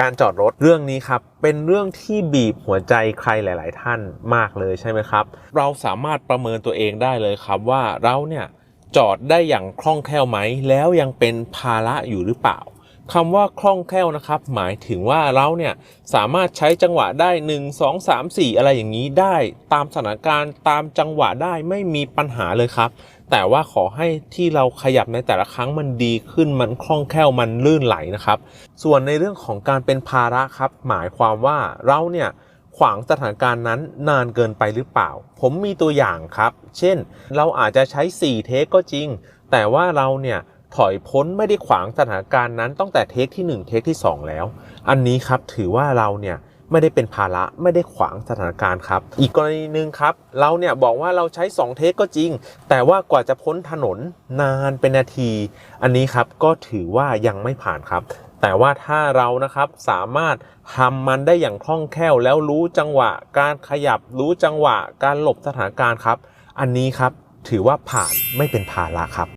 การจอดรถเรื่องนี้ครับ เป็นเรื่องที่บีบหัวใจใครหลาย ๆ ท่านมากเลยใช่ไหมครับ เราสามารถประเมินตัวเองได้เลยครับว่าเราเนี่ยจอดได้อย่างคล่องแคล่วไหม แล้วยังเป็นภาระอยู่หรือเปล่า คำว่าคล่องแคล่วนะครับ หมายถึงว่าเราเนี่ยสามารถใช้จังหวะได้ 1 2 3 4 อะไรอย่างนี้ได้ตามสถานการณ์ตามจังหวะได้ไม่มีปัญหาเลยครับ แต่ว่าขอให้ที่เราขยับในแต่ละครั้งมันดีขึ้นมันคล่องแคล่วมันลื่นไหลนะครับ ส่วนในเรื่องของการเป็นภาระครับ หมายความว่าเราเนี่ยขวางสถานการณ์นั้นนานเกินไปหรือเปล่า ผมมีตัวอย่างครับ เช่น เราอาจจะใช้4เทคก็จริง แต่ว่าเราเนี่ย ถอยพ้นไม่ได้ขวางสถานการณ์นั้นตั้งแต่เทคที่ 1 เทคที่ 2 แล้ว อันนี้ครับถือว่าเราเนี่ยไม่ได้เป็นภาระไม่ได้ขวางสถานการณ์ครับ อีกกรณีหนึ่งครับ เราเนี่ยบอกว่าเราใช้ 2 เทคก็จริง แต่ว่ากว่าจะพ้นถนนนานเป็นนาที อันนี้ครับก็ถือว่ายังไม่ผ่านครับ แต่ว่าถ้าเรานะครับสามารถทำมันได้อย่างคล่องแคล่ว แล้วรู้จังหวะ การขยับรู้จังหวะ การหลบสถานการณ์ครับ อันนี้ครับถือว่าผ่านไม่เป็นภาระครับ